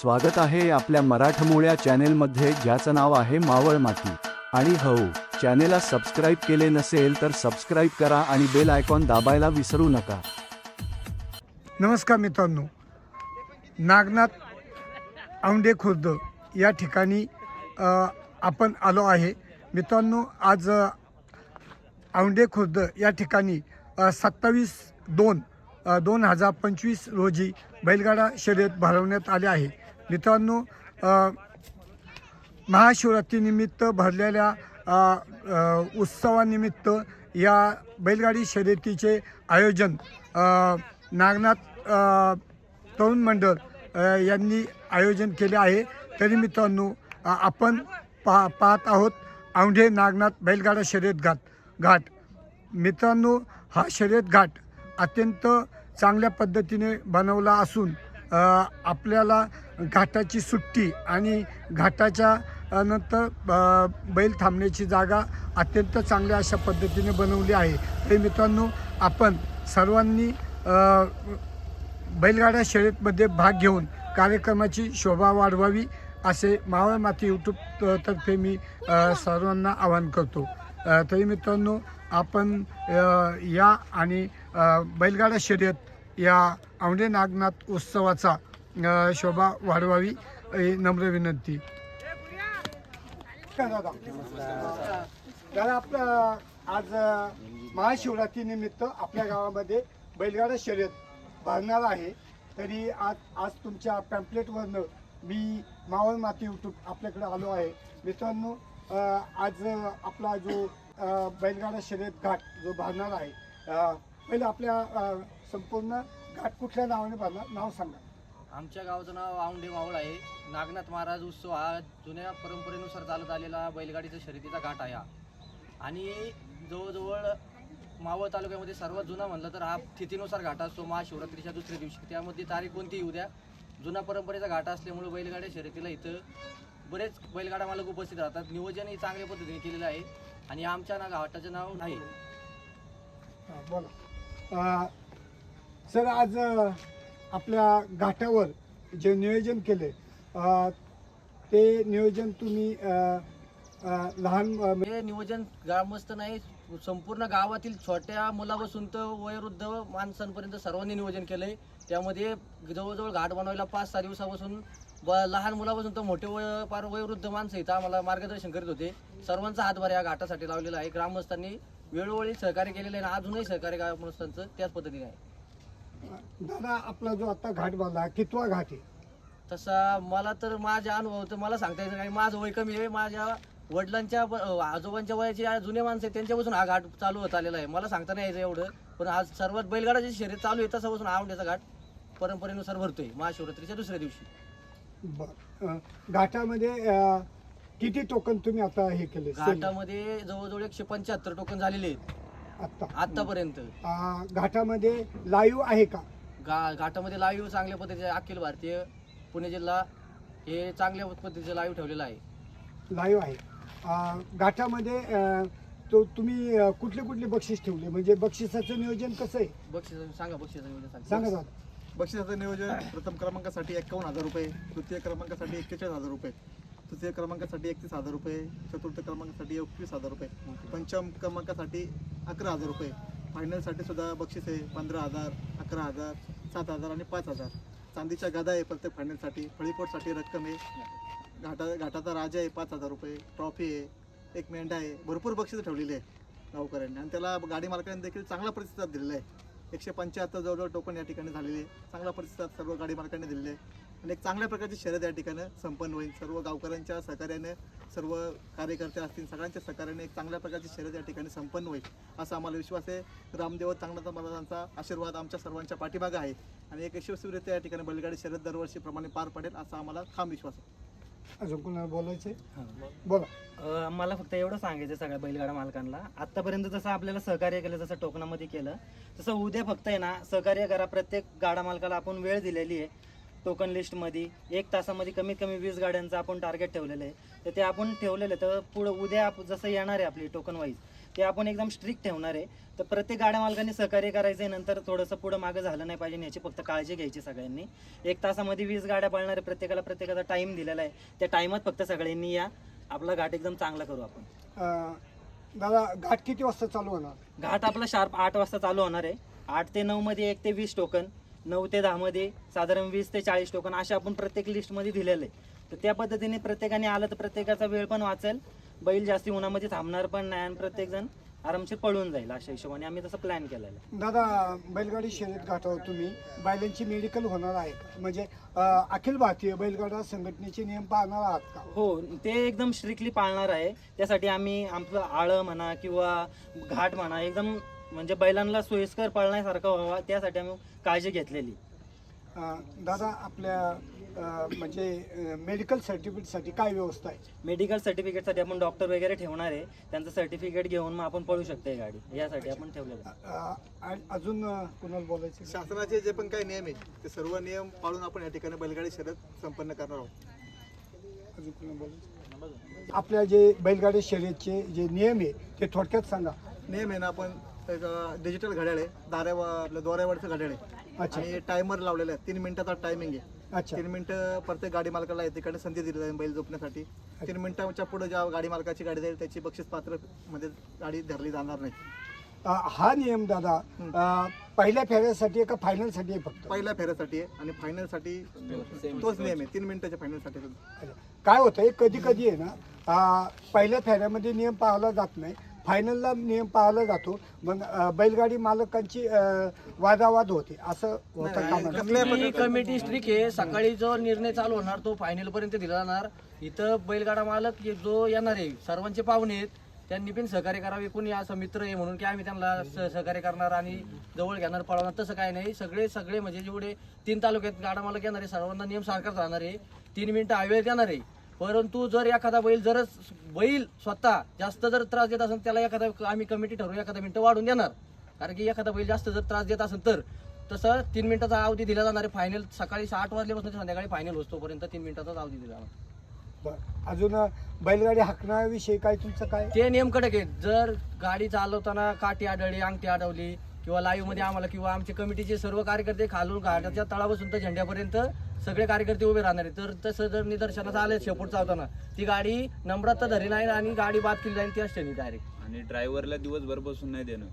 स्वागत आहे आपल्या मराठमोळ्या चॅनेलमध्ये ज्याचं नाव आहे मावळ माती. आणि हो चॅनेलला सबस्क्राईब केले नसेल तर सबस्क्राईब करा आणि बेल आयकॉन दाबायला विसरू नका. नमस्कार मित्रांनो. नागनाथ औंडे खुर्द या ठिकाणी आपण आलो आहे. मित्रांनो आज औंडे खुर्द या ठिकाणी सत्तावीस दोन दोन हजार पंचवीस रोजी बैलगाडा शर्यत भरवण्यात आले आहे. मित्रांनो महाशिवरात्रीनिमित्त भरलेल्या उत्सवानिमित्त या बैलगाडी शर्यतीचे आयोजन नागनाथ तरुण मंडळ यांनी आयोजन केले आहे. तरी मित्रांनो आपण पा पाहत आहोत औंढे नागनाथ बैलगाडा शर्यत घाट घाट. मित्रांनो हा शर्यत घाट अत्यंत चांगल्या पद्धतीने बनवला असून आपल्याला घाटाची सुट्टी आणि घाटाच्या नंतर बैल थांबण्याची जागा अत्यंत चांगल्या अशा पद्धतीने बनवली आहे. ते मित्रांनो आपण सर्वांनी बैलगाड्या शर्यतमध्ये भाग घेऊन कार्यक्रमाची शोभा वाढवावी असे मावळ माती यूट्यूब तर्फे मी सर्वांना आवाहन करतो. तरी मित्रांनो आपण या आणि बैलगाडा शर्यत या औंढे नागनाथ उत्सवाचा शोभा वाढवावी नम्र विनंती. दादा. आपलं आज महाशिवरात्रीनिमित्त आपल्या गावामध्ये बैलगाडा शर्यत भरणार आहे. तरी आज आज तुमच्या पॅम्पलेटवरनं मी मावळ माती युट्यूब आपल्याकडे आलो आहे. मित्रांनो आज आपला जो बैलगाडा शर्यत घाट जो भरणार आहे पहिलं आपल्या संपूर्ण घाट कुठल्या नावाने भरणार नाव सांगा. आमच्या गावाचं नाव औंढे मावळ आहे. नागनाथ महाराज उत्सव हा जुन्या परंपरेनुसार चालत आलेला बैलगाडीचा शर्यतीचा घाट आहे हा. आणि जवळजवळ मावळ तालुक्यामध्ये सर्वात जुना म्हणलं तर हा तिथीनुसार घाट असतो. महाशिवरात्रीच्या दुसऱ्या दिवशी. त्यामध्ये तारीख कोणती येऊ द्या जुना परंपरेचा घाट असल्यामुळे बैलगाड्या शर्यतीला इथं बरेच बैलगाडा मालक उपस्थित राहतात. नियोजनही चांगल्या पद्धतीने केलेलं आहे. आणि आमच्या ना घाटाचं नाव नाही. हा, बोला. सर आज आपल्या घाटावर जे नियोजन केले ते नियोजन तुम्ही लहान हे नियोजन ग्रामस्थ नाही संपूर्ण गावातील छोट्या मुलापासून तर वयोवृद्ध माणसांपर्यंत सर्वांनी नियोजन केलंय त्यामध्ये जवळजवळ घाट बनवायला पाच सहा दिवसापासून ब- लहान मुलापासून तर मोठे वय फार वयोवृद्ध माणसं इथं आम्हाला मार्गदर्शन करीत होते. सर्वांचा हातभार या घाटासाठी लावलेला आहे. ग्रामस्थांनी वेळोवेळी सहकार्य केलेलं आहे आणि अजूनही सहकार्य ग्रामस्थांचं त्याच पद्धतीने आहे. दादा आपला जो आता घाट बांधला कितवा घाट आहे? तसा मला तर माझ्या अनुभव तर मला सांगता येतं नाही. माझं वय कमी आहे. माझ्या वडिलांच्या ब- अं, आजोबांच्या वयाचे जुने माणसं आहेत त्यांच्यापासून हा घाट चालू होत आलेला आहे. मला सांगता नाही यायचं एवढं. पण आज सर्वात बैलगाडाची शर्यत चालू आहे तसापासून औंढ्याचा घाट परंपरेनुसार भरतोय महाशिवरात्रीच्या दुसऱ्या दिवशी. बर. अ, घाटामध्ये अ, किती टोकन तुम्ही आता हे केले? घाटामध्ये जवळजवळ एकशे पंच्याहत्तर टोकन झालेले आहेत. आता आतापर्यंत घाटामध्ये लाईव्ह आहे का? गा घाटामध्ये लाईव्ह चांगल्या पद्धतीचे अखिल भारतीय पुणे जिल्हा हे चांगल्या पद्धतीचं लाईव्ह ठेवलेलं आहे. लाईव्ह आहे. घाटामध्ये अ, तो तुम्ही अ, कुठले कुठले बक्षीस ठेवले? म्हणजे बक्षिसाचं नियोजन कसं आहे? बक्षीस सांगा बक्षीस सांगा. सांगा दादा बक्षिसाचं नियोजन प्रथम क्रमांकासाठी एक्कावन्न हजार रुपये तृतीय क्रमांकासाठी एक्केचाळीस हजार रुपये. तृतीय क्रमांकासाठी एकतीस हजार रुपये चतुर्थ क्रमांकासाठी एकवीस हजार रुपये पंचम क्रमांकासाठी अकरा हजार रुपये. फायनलसाठी सुद्धा बक्षीस आहे पंधरा हजार अकरा हजार सात हजार आणि पाच हजार. चांदीच्या गदा आहे प्रत्येक फायनलसाठी फळीपोटसाठी रक्कम आहे. घाटा घाटाचा राजा आहे पाच हजार रुपये. ट्रॉफी आहे एक मेंढा आहे. भरपूर बक्षीस ठेवलेली आहे गावकऱ्यांनी. आणि त्याला गाडी मालकांनी देखील चांगला प्रतिसाद दिलेला आहे. एकशे पंच्याहत्तर जवळजवळ टोकन या ठिकाणी झालेले चांगला प्रतिसाद सर्व गाडी मालकांनी दिलेले आणि एक चांगल्या प्रकारची शर्यत या ठिकाणी संपन्न होईल. सर्व गावकऱ्यांच्या सहकार्याने सर्व कार्यकर्ते असतील सगळ्यांच्या सहकार्याने एक चांगल्या प्रकारची शर्यत या ठिकाणी संपन्न होईल. असा आम्हाला विश्वास आहे. रामदेव चांगला महाराजांचा आशीर्वाद आमच्या सर्वांच्या पाठीमागे आहे. आणि एक यशस्वीरित्या या ठिकाणी बैलगाडी शर्यत दरवर्षीप्रमाणे पार पडेल असा आम्हाला ठाम विश्वास आहे. अजून कोणाला बोलायचे बोला. अ, मला फक्त एवढं सांगायचं सगळ्या बैलगाडा मालकांना. आतापर्यंत जसं आपल्याला सहकार्य केलं जसं टोकनामध्ये केलं तसं उद्या फक्त आहे ना सहकार्य करा. प्रत्येक गाडा मालकाला आपण वेळ दिलेली आहे टोकन लिस्टमध्ये. एक तासामध्ये कमीत कमी वीस गाड्यांचं आपण टार्गेट ठेवलेलं आहे. तर ते आपण ठेवलेलं आहे. तर पुढं उद्या आप- जसं येणार आहे आपली टोकन वाईज ते आपण एकदम स्ट्रिक्ट ठेवणार आहे. तर प्रत्येक गाड्या मालकांनी सहकार्य करायचं आहे नंतर थोडंसं पुढं मागं झालं नाही पाहिजे याची फक्त काळजी घ्यायची सगळ्यांनी. एक तासामध्ये वीस गाड्या पळणार आहे प्रत्येकाला प्रत्येकाचा टाईम दिलेला आहे. त्या टाईमात फक्त सगळ्यांनी या. आपला घाट एकदम चांगला करू आपण. दादा घाट किती वाजता चालू होणार? घाट आपला शार्प आठ वाजता चालू होणार आहे. आठ ते नऊ मध्ये एक ते वीस टोकन नऊ ते दहा मध्ये साधारण वीस ते चाळीस टोकन असे आपण प्रत्येक लिस्टमध्ये दिलेलं आहे. तर त्या पद्धतीने प्रत्येकाने आलं तर प्रत्येकाचा वेळ पण वाचेल. बैल जास्ती उन्हामध्ये थांबणार पण नाही आणि प्रत्येकजण आरामशीर पळून जाईल अशा हिशोबाने आम्ही तसं प्लॅन केलेलं आहे. दादा बैलगाडी शर्यत घाटावर तुम्ही. बैलांची मेडिकल होणार आहे का? म्हणजे अ, अखिल भारतीय बैलगाडा संघटनेचे नियम पाळणार आहात का? हो ते एकदम स्ट्रिक्टली पाळणार आहे. त्यासाठी आम्ही आपलं आळं म्हणा किंवा घाट म्हणा एकदम म्हणजे बैलांना सोयीस्कर पळण्यासारखं व्हावा त्यासाठी आम्ही काळजी घेतलेली. अ, दादा आपल्या म्हणजे मेडिकल सर्टिफिकेटसाठी काय व्यवस्था आहे? मेडिकल सर्टिफिकेटसाठी आपण डॉक्टर वगैरे ठेवणार आहे. त्यांचं सर्टिफिकेट घेऊन मग आपण पळू शकतो ही गाडी. यासाठी आपण ठेवलेलं आहे. अ, आणि अजून कुणाला बोलायचं? शासनाचे जे पण काही नियम आहे ते सर्व नियम पाळून आपण या ठिकाणी बैलगाडी शर्यत संपन्न करणार आहोत. अजून कुणाला बोलायचं? आपल्या जे बैलगाडी शर्यतचे जे नियम आहे ते थोडक्यात सांगा. नियम आहे ना आपण एक डिजिटल घड्याळ आहे. दाऱ्या आपल्या दोऱ्यावरचं घड्याळ आहे. अच्छा. आणि टायमर लावलेला आहे. तीन मिनिटाचा टायमिंग आहे. अच्छा. तीन मिनिटं प्रत्येक गाडी मालकाला ठिकाणी संधी दिली जाईल बैल झोपण्यासाठी. तीन मिनिटाच्या पुढे ज्या गाडी मालकाची गाडी जाईल त्याची बक्षीस पात्रमध्ये गाडी धरली जाणार नाही. अ, हा नियम दादा अ, पहिल्या फेऱ्यासाठी आहे का फायनलसाठी आहे फक्त? पहिल्या फेऱ्यासाठी आहे आणि फायनलसाठी तोच नियम आहे. तीन मिनिटाच्या फायनलसाठी अच्छा. काय होतंय कधी कधी आहे ना अ, पहिल्या फेऱ्यामध्ये नियम पाळला जात नाही. फायनलला नियम पाळला जातो. मग अ, बैलगाडी मालकांची अ, वादावाद होते. असं होतं कामा नये. कमिटी स्ट्रिक आहे. सकाळी जो निर्णय चालू होणार तो फायनल पर्यंत दिला जाणार. इथं बैलगाडा मालक जे- जो येणार आहे सर्वांचे पाहुणे आहेत त्यांनी पण सहकार्य करावे. कोणी असं मित्र आहे म्हणून की आम्ही त्यांना स- सहकार्य करणार आणि जवळ घेणार पळवणार तसं काय नाही. सगळे सगळे म्हणजे जेवढे तीन तालुक्यात गाडा मालक येणार आहे सर्वांना नियम सारखाच राहणार आहे. तीन मिनिटं हवेत येणार आहे. परंतु जर एखादा बैल जर बैल स्वतः जास्त जर त्रास देत असेल त्याला एखादा आम्ही कमिटी ठरवून एखादा मिनिटं वाढून देणार. कारण की एखादा बैल जास्त जर त्रास देत असेल तर तसं तीन मिनिटाचा अवधी दिला जाणार आहे फायनल सकाळी आठ वाजल्यापासून संध्याकाळी फायनल होतोपर्यंत तीन मिनिटाचाच अवधी दिला जाणार. बरं. अजून बैलगाडी हाकण्याविषयी काय तुमचं काय? ते नियम कडक जर गाडी चालवताना काठी आढळली अंगठी आढळली किंवा लाईव्हमध्ये आम्हाला किंवा आमचे कमिटीचे सर्व कार्यकर्ते खालून घाटाच्या तळापासून तर झेंड्यापर्यंत सगळे कार्यकर्ते उभे राहणार आहेत. तर तसं जर निदर्शनास आलं शेपूट चालताना ती गाडी नंबरात तर धरी नाही आणि गाडी बाद केली जाईल ती असते नाही डायरेक्ट आणि ड्रायव्हरला दिवसभर बसून नाही देणं.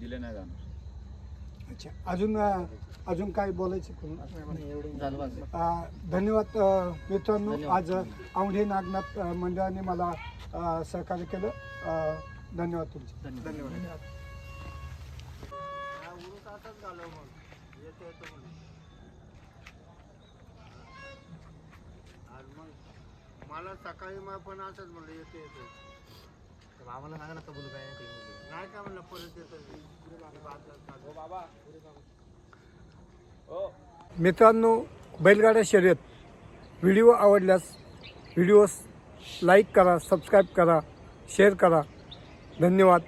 दिले नाही जाणार. अच्छा अजून अजून काय बोलायचं धन्यवाद मित्रांनो. आज औंढे नागनाथ मंडळाने मला सहकार्य केलं. धन्यवाद तुमचे. धन्यवाद. मला सकाळी मग पण असंच म्हणलं येते येते. आम्हाला सांगा ना कबूल काय? नाही का म्हणलं परत येतो. मित्रांनो बैलगाड्या शर्यत. व्हिडिओ आवडल्यास व्हिडिओस लाईक करा सबस्क्राईब करा शेअर करा. धन्यवाद.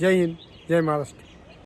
जय हिंद जय महाराष्ट्र.